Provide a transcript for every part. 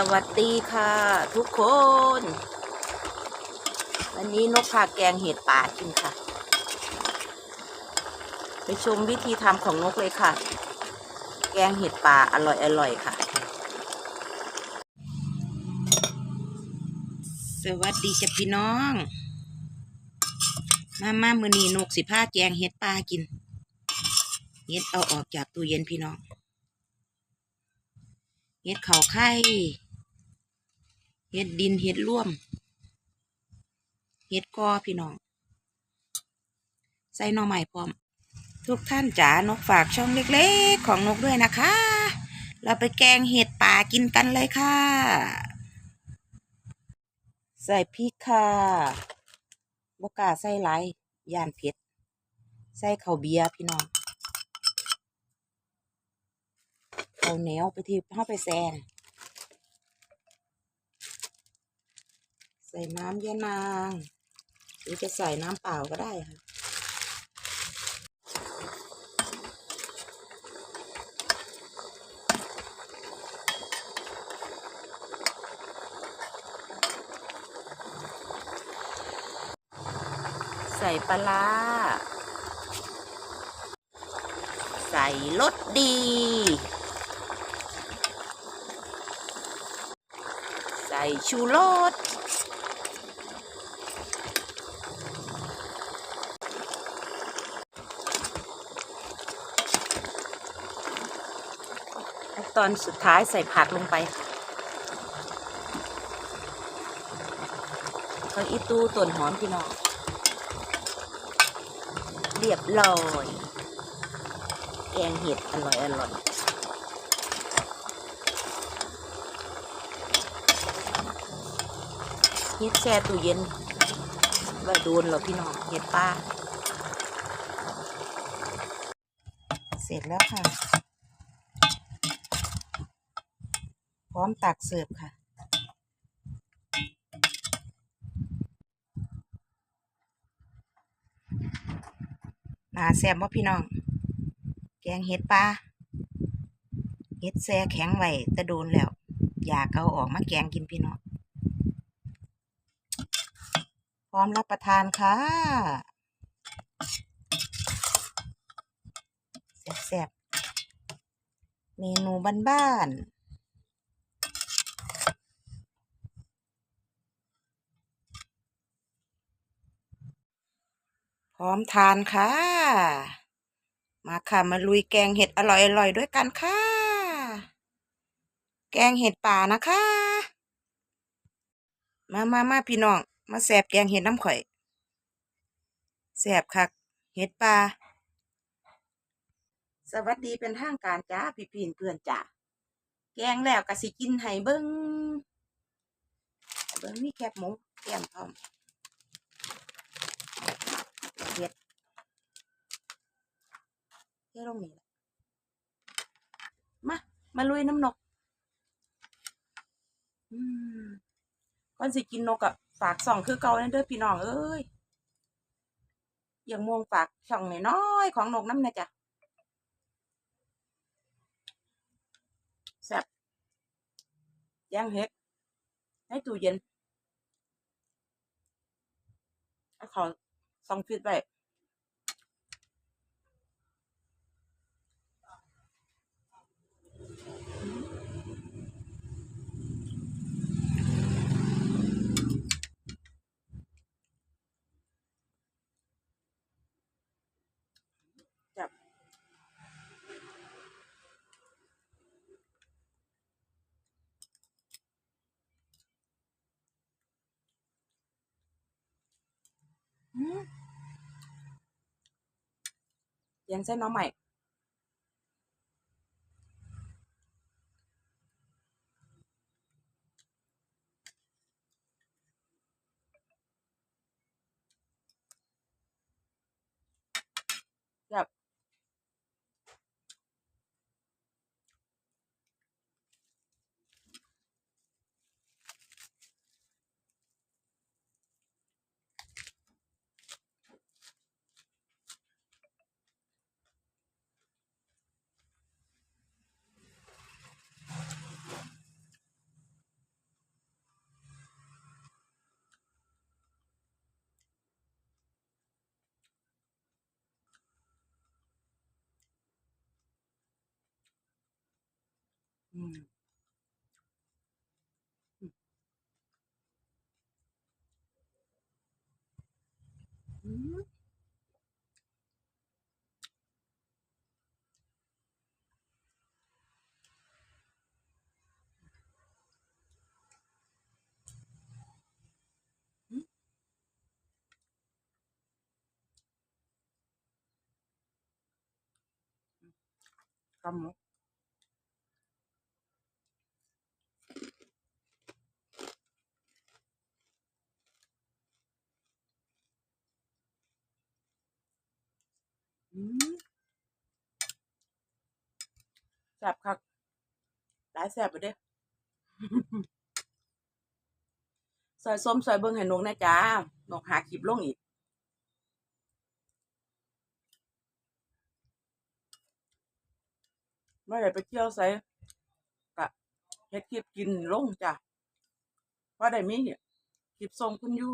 สวัสดีค่ะทุกคน วันนี้นกพาแกงเห็ดป่ากินค่ะ ไปชมวิธีทำของนกเลยค่ะ แกงเห็ดป่าอร่อยอร่อยๆค่ะ สวัสดีจ้ะพี่น้อง มามามือนีนกสิผ้าแกงเห็ดป่ากิน เห็ดเอาออกจากตู้เย็นพี่น้องเห็ดเขาไข่ เห็ดดินเห็ดร่วม เห็ดกอพี่น้อง ใส่หน่อใหม่พร้อม ทุกท่านจ๋านกฝากช่องเล็กๆ ของนกด้วยนะคะ เราไปแกงเห็ดป่ากินกันเลยค่ะ ใส่พริกค่ะบกาใส่หลายย่านเผ็ด ใส่ข้าวเบียร์พี่น้องข้าวเหนียวไปทีเข้าไปแซน ส่น้ำยะนาง หรือจะใส่น้ำเปล่าก็ได้ค่ะ ใส่ปลาร้าใส่รสดี ใส่ชูรส ตอนสุดท้ายใส่ผักลงไปก็อีตู้ต้นหอมพี่น้องเรียบร้อยแกงเห็ดอร่อยอร่อยเห็ดแช่ตู้เย็นไว้โดนเหรอพี่น้องเห็ดป้า เสร็จแล้วค่ะ พ ร้อมตักเสิร์ฟค่ะ มาแซ่บว่าพี่น้อง แกงเห็ดปลาเห็ดแซ่แข็งไว้แต่โดนแล้ว อยากเอาออกมาแกงกินพี่น้องพร้อมรับประทานค่ะแซ่บๆเมนูบ้านๆ พร้อมทานค่ะ มาค่ะมาลุยแกงเห็ดอร่อยๆด้วยกันค่ะ แกงเห็ดป่านะคะ มามามาพี่น้อง มาแสบแกงเห็ดน้ำข่อยแสบคักเห็ดป่าสวัสดีเป็นทางการจ้าพี่พีนเพื่อนจ้าแกงแล้วก็สิกินให้เบิ้งเบิ้งมีแคบหมูแก้มพร้อม เห็ดเที่ยวตรงนี้แหละมา มาลุยน้ำนกก่อนสิกินนกอะฝากส่องคือเก่านั่นเด้อพี่น้องเอ้ยอย่างม่วงฝากช่องน้อยของนกน้ำนะจ๊ะแซ่บย่างเห็ดในตู้เย็นเอาขอ ส่อ เลี้ยงเส้นน้องใหม่ จับ อืมอืมกำมุกอืมแซ่บคักหลายแซ่บไปเด้ซอยส้มซอยเบิ่งให้นกนะจ้านกหาคลิปลงอีกเมื่อไหร่ไปเที่ยวไสกะเฮ็ดคลิปกินลงจ้ะว่าได้มีคลิปส่งคุณอยู่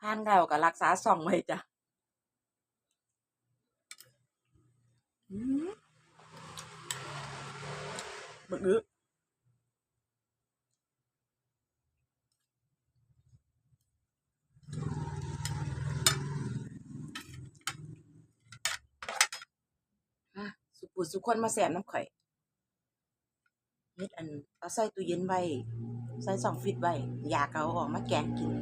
ทานแล้วก็รักษาส่องไว้จ้ะอืม บึกอึอะสุปุสุคนมาแสบน้ำข่อยเฮ็ดอันเอาใส่ตู้เย็นไว้ ใส่สองฟิตไว้ อยากเอาออกมาแกงกิน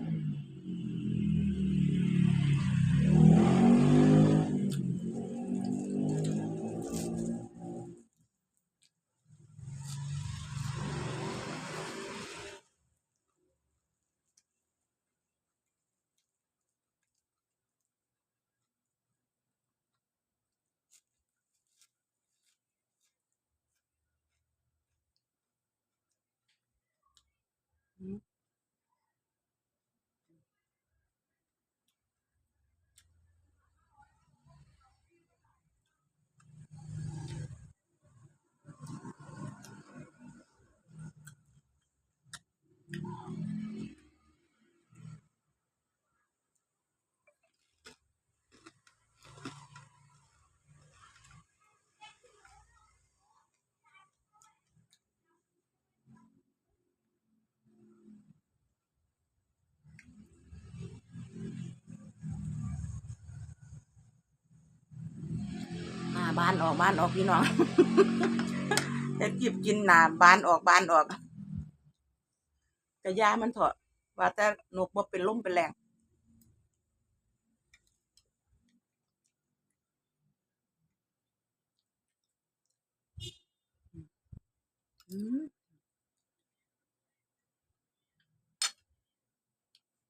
บ้านออกบ้านออกพี่น้องเฮ็ดคลิปกินหนาบ้านออกบ้านออกกระยามันเถอะว่าแต่นกบ่เป็นลมเป็นแรง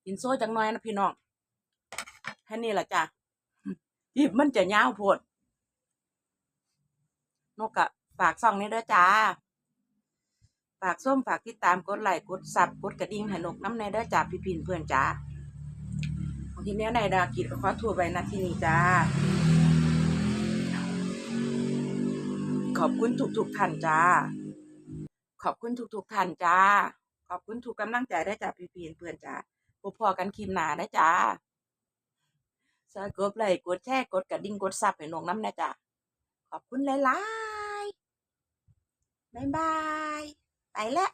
อินโซ่จังน้อยนะพี่น้องแค่นี้แหละจ้ะคลิปมันจะยาวโพด นกอะฝากซ่องนี้ด้วยจ้า ฝากส้มฝากติดตามกดไลค์กดซับกดกระดิ่งให้นกน้ำในเด้อจ้าพี่พินเพื่อนจ้าบางทีเนี้ยในดากิจก็ขอทั่วไปนะที่นี่จ้า ขอบคุณทุกทุกท่านจ้า ขอบคุณทุกทุกท่านจ้า ขอบคุณทุกกำลังใจได้จ้าพี่พินเพื่อนจ้าพบพอกันคลิปหนาได้จ้าสกกดไลค์กดแชร์กดกระดิ่งกดซับให้นกน้ำนะจ้าขอบคุณหลายๆ บ๊ายบายไปแล้ว